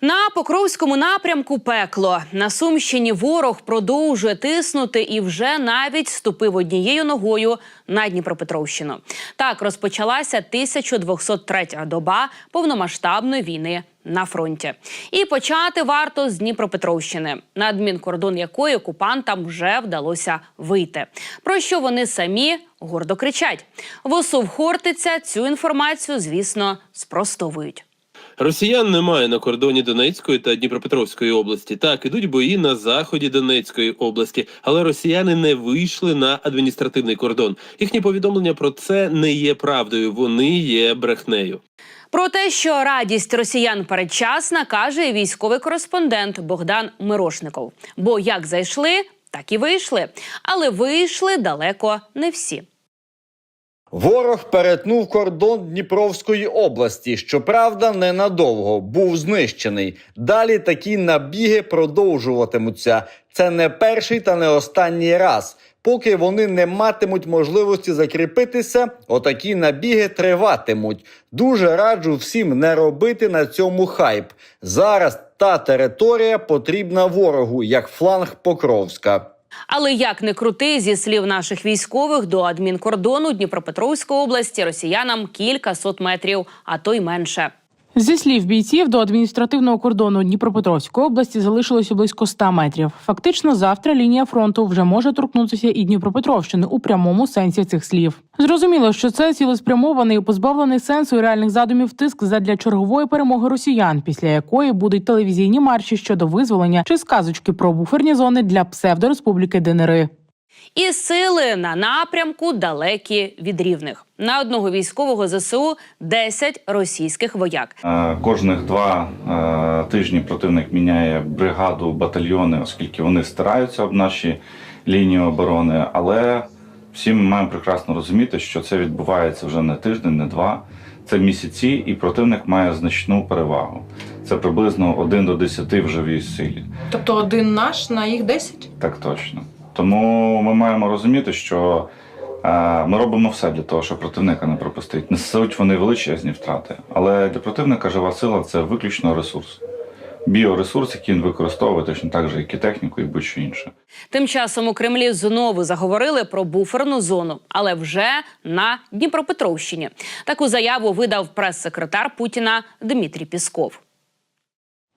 На Покровському напрямку пекло на Сумщині ворог продовжує тиснути і вже навіть ступив однією ногою на Дніпропетровщину. Так розпочалася 1203-я доба повномасштабної війни на фронті. І почати варто з Дніпропетровщини, на адмінкордон якої окупантам вже вдалося вийти. Про що вони самі гордо кричать. ВОСУ в Хортиця цю інформацію, звісно, спростовують. Росіян немає на кордоні Донецької та Дніпропетровської області. Так, ідуть бої на заході Донецької області, але росіяни не вийшли на адміністративний кордон. Їхні повідомлення про це не є правдою. Вони є брехнею. Про те, що радість росіян передчасна, каже військовий кореспондент Богдан Мирошников. Бо як зайшли, так і вийшли. Але вийшли далеко не всі. Ворог перетнув кордон Дніпровської області. Щоправда, ненадовго був знищений. Далі такі набіги продовжуватимуться. Це не перший та не останній раз. Поки вони не матимуть можливості закріпитися, отакі набіги триватимуть. Дуже раджу всім не робити на цьому хайп. Зараз та територія потрібна ворогу, як фланг Покровська. Але як не крути, зі слів наших військових до адмінкордону Дніпропетровської області росіянам кілька сот метрів, а то й менше. Зі слів бійців до адміністративного кордону Дніпропетровської області залишилося близько 100 метрів. Фактично, завтра лінія фронту вже може торкнутися і Дніпропетровщини у прямому сенсі цих слів. Зрозуміло, що це цілеспрямований, позбавлений сенсу і реальних задумів тиск задля чергової перемоги росіян, після якої будуть телевізійні марші щодо визволення чи сказочки про буферні зони для псевдореспубліки ДНР. І сили на напрямку далекі від рівних. На одного військового ЗСУ 10 російських вояк. Е, Кожних два е, тижні противник міняє бригаду, батальйони, оскільки вони стараються об наші лінії оборони. Але всі ми маємо прекрасно розуміти, що це відбувається вже не тиждень, не два. Це місяці, і противник має значну перевагу. Це приблизно 1 до 10 в живій силі. Тобто один наш на їх 10? Так точно. Тому ми маємо розуміти, що е, ми робимо все для того, щоб противника не пропустити. Несуть вони величезні втрати. Але для противника жива сила це виключно ресурс. Біоресурс, який він використовує точно так же, як і техніку, і будь-що інше. Тим часом у Кремлі знову заговорили про буферну зону, але вже на Дніпропетровщині. Таку заяву видав прес-секретар Путіна Дмитрій Пісков.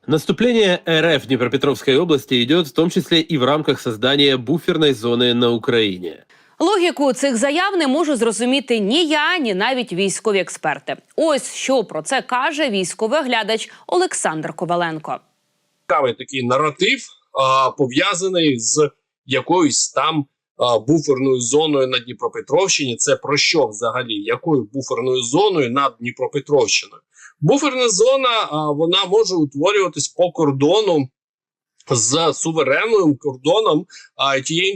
Наступление РФ в Днепропетровской области идет в том числе и в рамках создания буферной зоны на Украине. Логіку цих заяв не можу зрозуміти ні я, ні навіть військові експерти. Ось що про це каже військовий оглядач Олександр Коваленко. цікавий такий наратив, пов'язаний з якоюсь там буферною зоною на Дніпропетровщині. Це про що взагалі? Якою буферною зоною над Дніпропетровщиною? Буферна зона вона може утворюватись по кордону з суверенним кордоном а, тієї,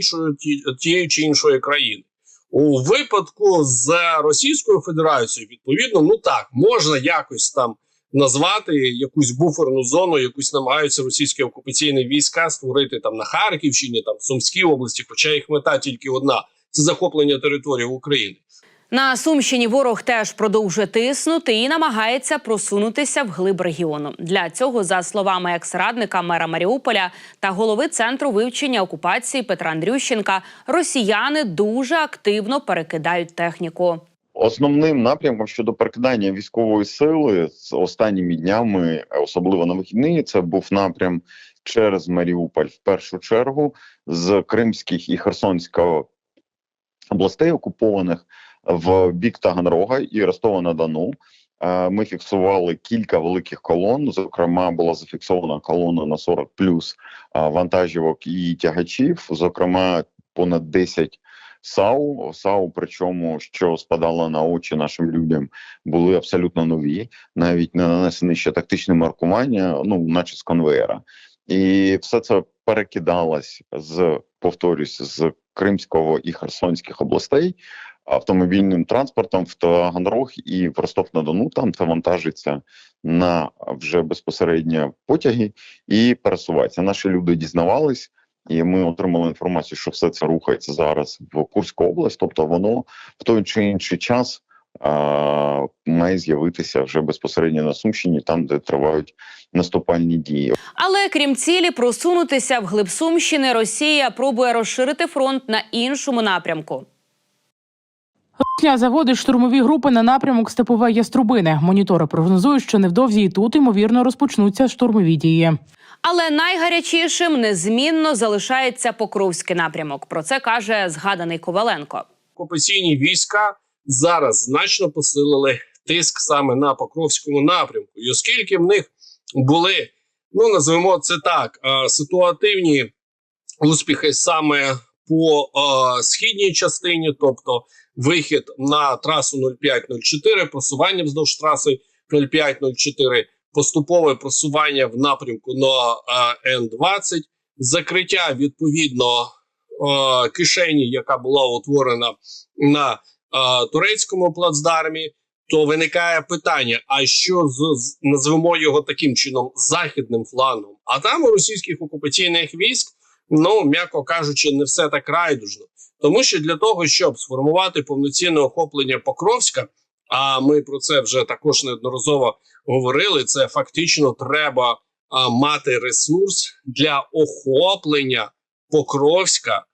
тієї чи іншої країни. У випадку з Російською Федерацією, відповідно, ну так, можна якось там назвати якусь буферну зону, якусь намагаються російські окупаційні війська створити там на Харківщині, там в Сумській області, хоча їх мета тільки одна це захоплення території України. На Сумщині ворог теж продовжує тиснути і намагається просунутися в глиб регіону. Для цього, за словами екс-радника мера Маріуполя та голови центру вивчення окупації Петра Андрющенка, росіяни дуже активно перекидають техніку. Основним напрямком щодо перекидання військової сили з останніми днями, особливо на вихідні, це був напрям через Маріуполь в першу чергу з Кримських і Херсонського областей окупованих в бік Таганрога і Ростова на Дону. Е, Ми фіксували кілька великих колон. Зокрема, була зафіксована колона на 40 плюс е, вантажівок і тягачів. Зокрема, понад 10 САУ. САУ, причому що спадало на очі нашим людям, були абсолютно нові, навіть не нанесені ще тактичне маркування, ну наче з конвеєра. І все це перекидалось з повторюсь з Кримського і Херсонських областей автомобільним транспортом в Таганрог і в Ростов-на-Дону. Там це вантажиться на вже безпосередньо потяги і пересувається. Наші люди дізнавались. І ми отримали інформацію, що все це рухається зараз в Курську область, тобто воно в той чи інший час а, має з'явитися вже безпосередньо на Сумщині, там де тривають наступальні дії. Але крім цілі просунутися в глиб Сумщини, Росія пробує розширити фронт на іншому напрямку. Росія заводить штурмові групи на напрямок Степове Яструбине. Монітори прогнозують, що невдовзі і тут ймовірно розпочнуться штурмові дії. Але найгарячішим незмінно залишається Покровський напрямок. Про це каже згаданий Коваленко. окупаційні війська зараз значно посилили тиск саме на Покровському напрямку. І оскільки в них були, ну називаємо це так, ситуативні успіхи саме по е, східній частині, тобто вихід на трасу 0504, просування вздовж траси 0504, поступове просування в напрямку на е, Н20, закриття відповідно е, кишені, яка була утворена на е, турецькому плацдармі, то виникає питання: а що з, з назвемо його таким чином західним флангом? А там у російських окупаційних військ, ну м'яко кажучи, не все так райдужно, тому що для того, щоб сформувати повноцінне охоплення Покровська, а ми про це вже також неодноразово говорили. Це фактично треба а, мати ресурс для охоплення Покровська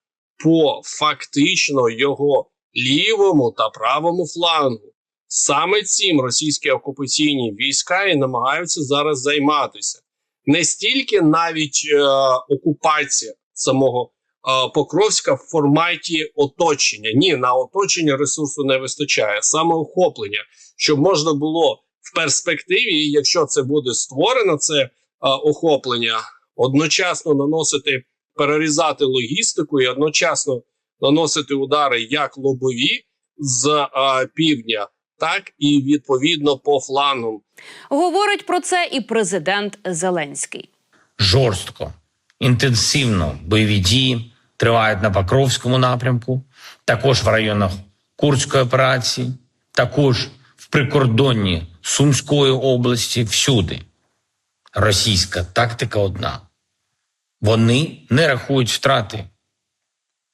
по фактично його лівому та правому флангу. Саме цим російські окупаційні війська і намагаються зараз займатися. Не стільки навіть е, окупація самого е, Покровська в форматі оточення. Ні, на оточення ресурсу не вистачає. Саме охоплення, щоб можна було в перспективі, якщо це буде створено, це е, охоплення, одночасно наносити, перерізати логістику і одночасно наносити удари як лобові з е, півдня, так і відповідно по флангам. Говорить про це і президент Зеленський. жорстко, інтенсивно бойові дії тривають на Покровському напрямку, також в районах Курської операції, також в прикордонні Сумської області, всюди. Російська тактика одна. Вони не рахують втрати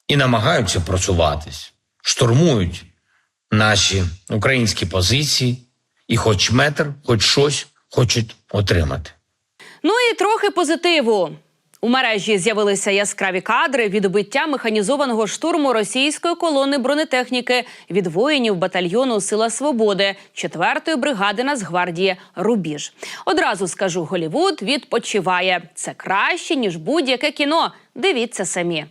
і намагаються просуватись, штурмують наші українські позиції і хоч метр, хоч щось хочуть отримати. Ну і трохи позитиву. У мережі з'явилися яскраві кадри відбиття механізованого штурму російської колони бронетехніки від воїнів батальйону Сила Свободи 4-ї бригади Нацгвардії Рубіж. Одразу скажу, Голівуд відпочиває. Це краще ніж будь-яке кіно. Дивіться самі.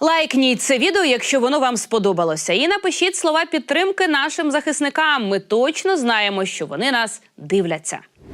Лайкніть це відео, якщо воно вам сподобалося, і напишіть слова підтримки нашим захисникам. Ми точно знаємо, що вони нас дивляться.